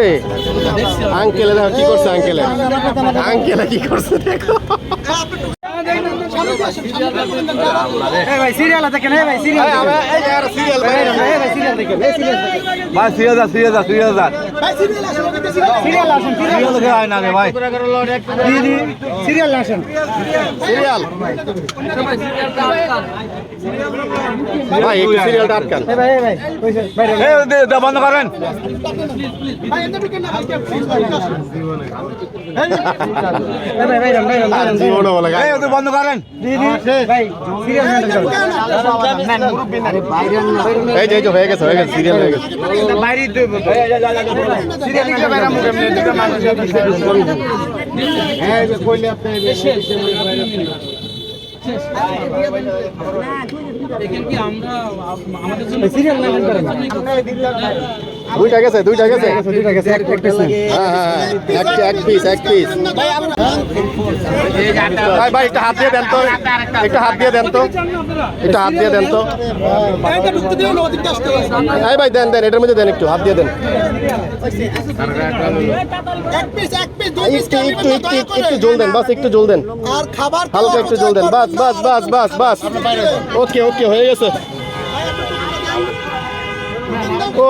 এই আঙ্কেলে দেখো কি করছে আঙ্কেলে আঙ্কেলে কি করছে দেখো। ভাই সিরিয়াল দেখেন ভাই সিরিয়াল যে সিরিয়াল ভাই ভাই সিরিয়াল দেখেন। সিরিয়াল আসেন সিরিয়াল আছে হয় না রে ভাই সিরিয়াল আসেন। সিরিয়াল। ভাই একটু সিরিয়ালটা আটকান। এই ভাই ভাই এই দে- বন্ধ করেন। ভাই বন্ধ ভাই সিরিয়াল যে এই যে হয়ে গেছে। হয়ে গেছে সিরিয়াল হয়ে গেছে। বাইরে দেব সিরিয়াল নিলে বাইরে মুখ এমনি দুটো মানুষ হ্যাঁ যে কইলে আপনি সিরিয়াল না। করেন দুইটা গেছে দুইটা গেছে দুইটা গেছে এক এক পিস হ্যাঁ হ্যাঁ হ্যাঁ। এক এক পিস এক পিস ভাই ভাই একটা হাত দিয়ে দেন তো একটা হাত দিয়ে দেন তো একটা হাত দিয়ে দেন তো এই ভাই দেন দেন এটার মধ্যে দেন একটু হাত দিয়ে দেন একটু একটু একটু একটু একটু জল দেন বাস একটু জল দেন আর খাবার হালকা একটু জল দেন বাস বাস বাস বাস বাস ওকে ওকে হয়ে গেছে ও